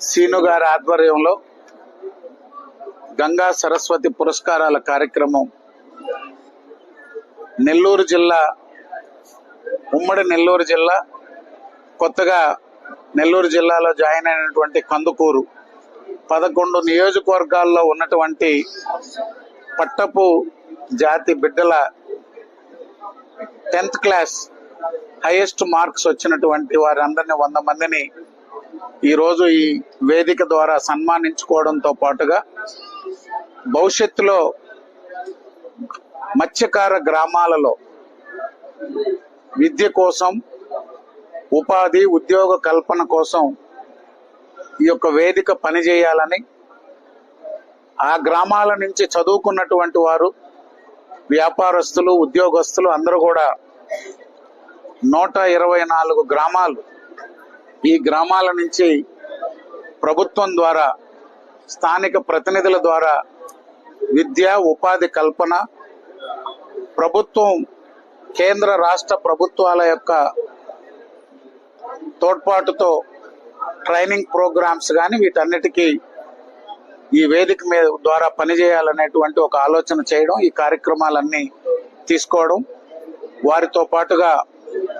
Scene గారి ఆధ్వర్యంలో గంగా సరస్వతి పురస్కారాల కార్యక్రమం నెల్లూరు జిల్లా ఉమ్మడి నెల్లూరు జిల్లా కొత్తగా నెల్లూరు జిల్లాలో జాయిన్ అయినటువంటి కందుకూరు పదకొండు నియోజకవర్గాల్లో ఉన్నటువంటి పట్టపు జాతి బిడ్డల టెన్త్ క్లాస్ హైయెస్ట్ మార్క్స్ వచ్చినటువంటి వారందరిని వంద మందిని ఈరోజు ఈ వేదిక ద్వారా సన్మానించుకోవడంతో పాటుగా భవిష్యత్తులో మత్స్యకార గ్రామాలలో విద్య కోసం ఉపాధి ఉద్యోగ కల్పన కోసం ఈ యొక్క వేదిక పనిచేయాలని ఆ గ్రామాల నుంచి చదువుకున్నటువంటి వారు వ్యాపారస్తులు ఉద్యోగస్తులు అందరూ కూడా నూట ఇరవై నాలుగు గ్రామాలు ఈ గ్రామాల నుంచి ప్రభుత్వం ద్వారా స్థానిక ప్రతినిధుల ద్వారా విద్య ఉపాధి కల్పన ప్రభుత్వం కేంద్ర రాష్ట్ర ప్రభుత్వాల యొక్క తోడ్పాటుతో ట్రైనింగ్ ప్రోగ్రామ్స్ కానీ వీటన్నిటికీ ఈ వేదిక మీద ద్వారా పనిచేయాలనేటువంటి ఒక ఆలోచన చేయడం ఈ కార్యక్రమాలన్నీ తీసుకోవడం. వారితో పాటుగా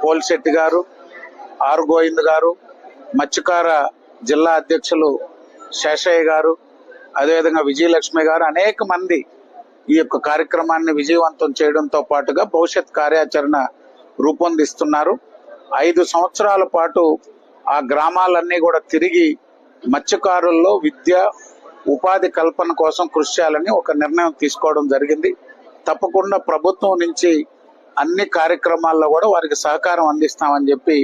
పోల్శెట్టి గారు ఆర్ గోవింద్ గారు మత్స్యకార జిల్లా అధ్యక్షులు శేషయ్య గారు అదేవిధంగా విజయలక్ష్మి గారు అనేక మంది ఈ యొక్క కార్యక్రమాన్ని విజయవంతం చేయడంతో పాటుగా భవిష్యత్ కార్యాచరణ రూపొందిస్తున్నారు. ఐదు సంవత్సరాల పాటు ఆ గ్రామాలన్నీ కూడా తిరిగి మత్స్యకారుల్లో విద్య ఉపాధి కల్పన కోసం కృషి చేయాలని ఒక నిర్ణయం తీసుకోవడం జరిగింది. తప్పకుండా ప్రభుత్వం నుంచి అన్ని కార్యక్రమాల్లో కూడా వారికి సహకారం అందిస్తామని చెప్పి